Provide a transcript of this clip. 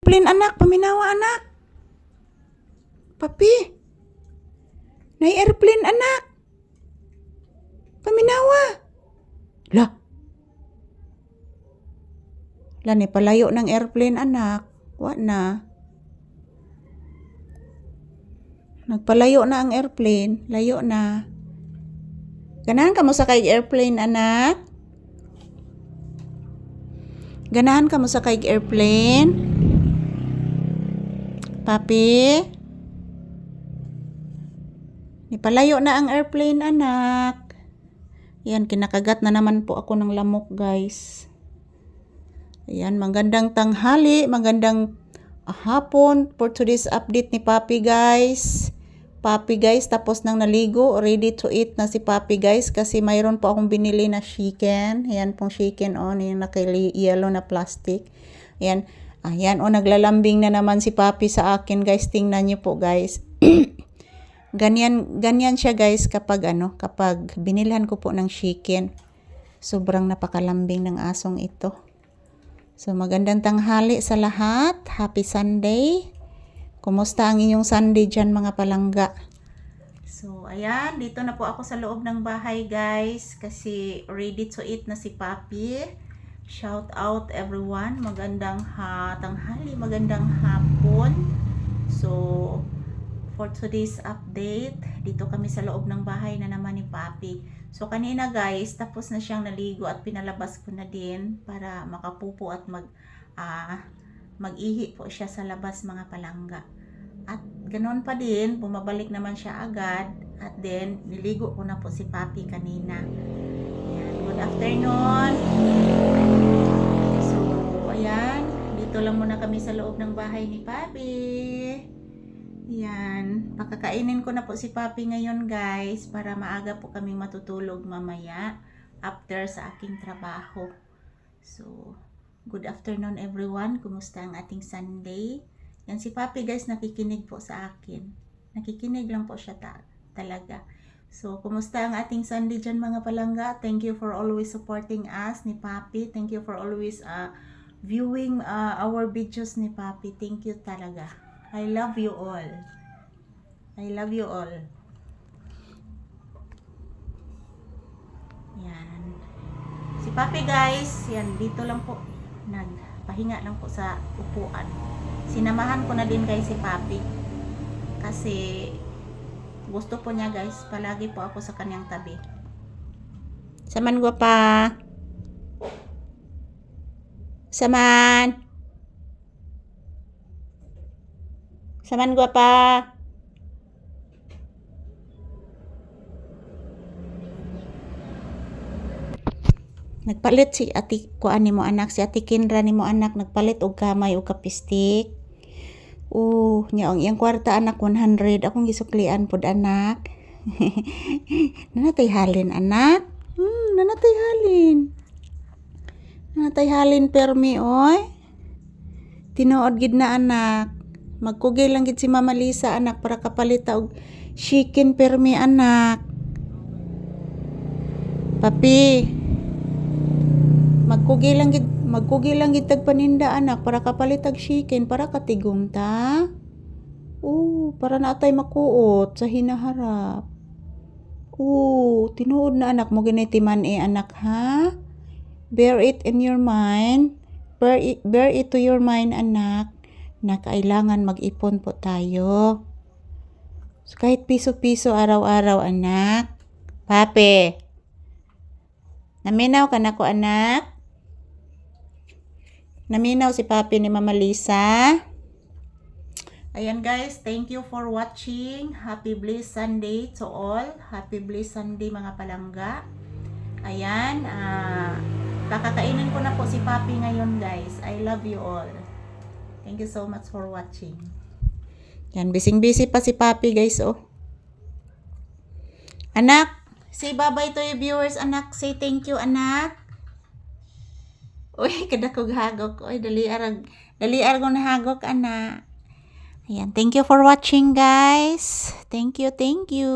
Airplane anak, paminawa anak. Papi. Nay airplane anak. Paminawa. Lah. Lah ni palayo ng airplane anak. Wa na. Nagpalayo na ang airplane. Layo na. Ganahan ka mo sa kay airplane anak? Ganahan ka mo sa kay airplane? Papi? Ipalayo na ang airplane, anak. Yan, kinakagat na naman po ako ng lamok, guys. Ayan, magandang tanghali, magandang hapon for today's update ni Papi, guys. Papi, guys, tapos nang naligo, ready to eat na si Papi, guys, kasi mayroon po akong binili na chicken. Ayan pong chicken, on, yung naka-yellow na plastic. Ayan, ayan, o, naglalambing na naman si Papi sa akin, guys. Tingnan niyo po, guys. ganyan, ganyan siya, guys, kapag ano, kapag binilhan ko po ng chicken. Sobrang napakalambing ng asong ito. So, magandang tanghali sa lahat. Happy Sunday. Kumusta ang inyong Sunday dyan, mga palangga? So, ayan. Dito na po ako sa loob ng bahay, guys. Kasi ready to eat na si Papi. Shout out everyone. Magandang ha tanghali, magandang hapon. So, for today's update, dito kami sa loob ng bahay na naman ni Papi. So, kanina guys, tapos na siyang naligo at pinalabas ko na din para makapupo at mag, ah, mag-ihi po siya sa labas mga palangga. At ganoon pa din, bumabalik naman siya agad at then niligo ko na po si Papi kanina. Ayan, afternoon. So, ayan, dito lang muna kami sa loob ng bahay ni Papi. Yan. Pakakainin ko na po si Papi ngayon guys para maaga po kami matutulog mamaya after sa aking trabaho. So, good afternoon everyone. Kumusta ang ating Sunday? Yan si Papi guys nakikinig po sa akin. Nakikinig lang po siya ta- talaga. So, kumusta ang ating Sunday dyan mga palangga? Thank you for always supporting us ni Papi. Thank you for always uh, viewing uh, our videos ni Papi. Thank you talaga. I love you all. I love you all. Yan. Si Papi guys, yan dito lang po nagpahinga lang po sa upuan. Sinamahan ko na din guys si Papi. Kasi gusto po niya guys, palagi po ako sa kanyang tabi. Saman gua pa. Saman. Saman gua pa. Nagpalit si ati kuan ni mo anak si ati Kinra ni mo anak nagpalit og kamay og kapistik. Oh, nya ang iyang kwarta anak 100 akong gisuklian pod anak. nanatay halin anak. Hmm, nanatay halin. Nanatay halin permi oy. Tinuod gid na anak. Magkugay lang gid si Mama Lisa anak para kapalit og chicken permi anak. Papi, magkugi lang gid magkugi lang gid tag paninda anak para kapalit og chicken para katigom ta. Oo, para na atay makuot sa hinaharap. Oo, tinuod na anak mo ginitiman eh anak ha. Bear it in your mind. Bear it, bear it to your mind anak na kailangan mag-ipon po tayo. So, kahit piso-piso araw-araw anak. Pape. Naminaw ka na ko anak. Naminaw si papi ni Mama Lisa. Ayan guys, thank you for watching. Happy Bliss Sunday to all. Happy Bliss Sunday mga palangga. Ayan, ah, kakakainin ko na po si papi ngayon guys. I love you all. Thank you so much for watching. Yan, bising-busy pa si papi guys oh. Anak, say bye-bye to your viewers anak. Say thank you anak. Uy, kada ko hagok. Uy, dali arag. Dali arag hagok, ana. Ayan, thank you for watching, guys. Thank you, thank you.